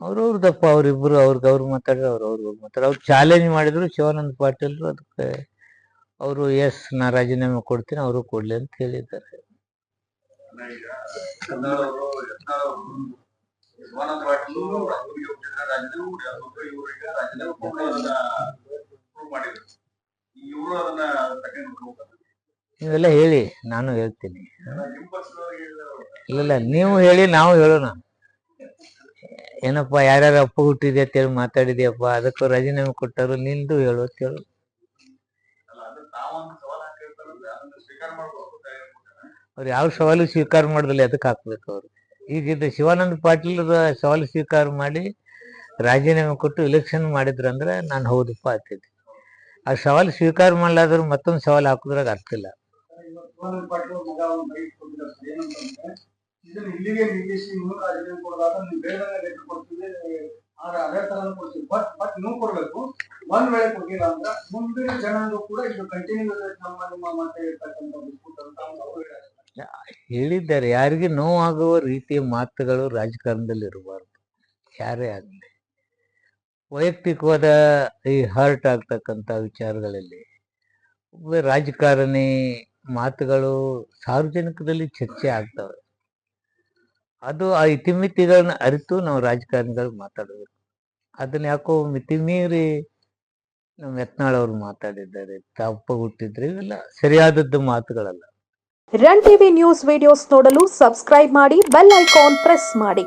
ಅವ್ರವ್ರದಪ್ಪ ಅವ್ರಿಬ್ರು ಅವ್ರಿಗೆ ಅವ್ರು ಮಾತಾಡಿದ್ರು ಅವ್ರು ಅವ್ರಿಗೆ ಮಾತಾಡ ಅವ್ರು ಚಾಲೆಂಜ್ ಮಾಡಿದ್ರು ಶಿವಾನಂದ ಪಾಟೀಲ್ರು ಅದಕ್ಕೆ ಅವರು ಎಸ್ ನಾ ರಾಜೀನಾಮೆ ಕೊಡ್ತೀನಿ, ಅವರು ಕೊಡ್ಲಿ ಅಂತ ಹೇಳಿದ್ದಾರೆ. ಪಾಟೀಲ್ ನೀವೆಲ್ಲ ಹೇಳಿ, ನಾನು ಹೇಳ್ತೀನಿ. ಇಲ್ಲ ಇಲ್ಲ, ನೀವು ಹೇಳಿ, ನಾವು ಹೇಳೋಣ. ಏನಪ್ಪ, ಯಾರ್ಯಾರ ಅಪ್ಪ ಹುಟ್ಟಿದೆ ಅಂತೇಳಿ ಮಾತಾಡಿದ್ಯಪ್ಪ. ಅದಕ್ಕೂ ರಾಜೀನಾಮೆ ಕೊಟ್ಟರು ನಿಂದು ಹೇಳು ಅಂತ ಹೇಳು. ಅವ್ರು ಯಾವ ಸವಾಲು ಸ್ವೀಕಾರ ಮಾಡಿದಲ್ಲಿ ಅದಕ್ಕೆ ಹಾಕ್ಬೇಕು ಅವ್ರು. ಈಗ ಇದು ಶಿವಾನಂದ ಪಾಟೀಲ್ ಸವಾಲು ಸ್ವೀಕಾರ ಮಾಡಿ ರಾಜೀನಾಮೆ ಕೊಟ್ಟು ಇಲೆಕ್ಷನ್ ಮಾಡಿದ್ರಂದ್ರೆ ನಾನು ಹೌದಪ್ಪ ಆಗ್ತಿದ್ದೆ ಆ ಸವಾಲು ಸ್ವೀಕಾರ ಮಾಡಲಾದ್ರೂ ಮತ್ತೊಂದು ಸವಾಲು ಹಾಕಿದ್ರಾಗ ಅರ್ಥ ಇದನ್ನ ಇಲ್ಲಿಗೆ ನಿಲ್ಲಿಸಿ ನೀವು ರಾಜೀನಾಮೆ ಕೊಡೋದಾದ ನೀವು ಬೇರೆಲ್ಲ ಲೆಟರ್ ಕೊಡ್ತೀವಿ ಆದ್ರೆ ಅದೇ ತರ ಕೊಡ್ತೀವಿ. ಬಟ್ ಬಟ್ ನೀವು ಕೊಡ್ಬೇಕು. ಒಂದ್ ವೇಳೆ ಕೊಟ್ಟಿಲ್ಲ ಅಂದ್ರೆ ಮುಂದಿನ ಜನಾಂಗ ಕೂಡ ಇದು ಕಂಟಿನ್ಯೂ ನಮ್ಮ, ನಿಮ್ಮ ಮತ್ತೆ ಇರ್ತಕ್ಕಂಥ ಬಿಸ್ಕುಟ್ ಅಂತ ಅವ್ರು ಹೇಳ್ತಾರೆ. ಹೇಳಿದ್ದಾರೆ. ಯಾರಿಗೆ ನೋವಾಗುವ ರೀತಿಯ ಮಾತುಗಳು ರಾಜಕಾರಣದಲ್ಲಿ ಇರಬಾರ್ದು ಯಾರೇ ಆಗಲಿ. ವೈಯಕ್ತಿಕವಾದ ಈ ಹರ್ಟ್ ಆಗ್ತಕ್ಕಂಥ ವಿಚಾರಗಳಲ್ಲಿ ರಾಜಕಾರಣಿ ಮಾತುಗಳು ಸಾರ್ವಜನಿಕದಲ್ಲಿ ಚರ್ಚೆ ಆಗ್ತವೆ. ಅದು ಆ ಇತಿಮಿತಿಗಳನ್ನ ಅರಿತು ನಾವು ರಾಜಕಾರಣಿಗಳು ಮಾತಾಡಬೇಕು. ಅದನ್ನ ಯಾಕೋ ಮಿತಿ ಮೀರಿ ನಮ್ಮ ಯತ್ನಾಳ್ ಅವರು ಮಾತಾಡಿದ್ದಾರೆ. ತಪ್ಪ ಹುಟ್ಟಿದ್ರೆ ಇವೆಲ್ಲ ಸರಿಯಾದದ್ದು ಮಾತುಗಳಲ್ಲ. ರನ್ ಟಿವಿ ನ್ಯೂಸ್ ವಿಡಿಯೋಸ್ ನೋಡಲು ಸಬ್ಸ್ಕ್ರೈಬ್ ಮಾಡಿ, ಬೆಲ್ ಐಕಾನ್ ಪ್ರೆಸ್ ಮಾಡಿ.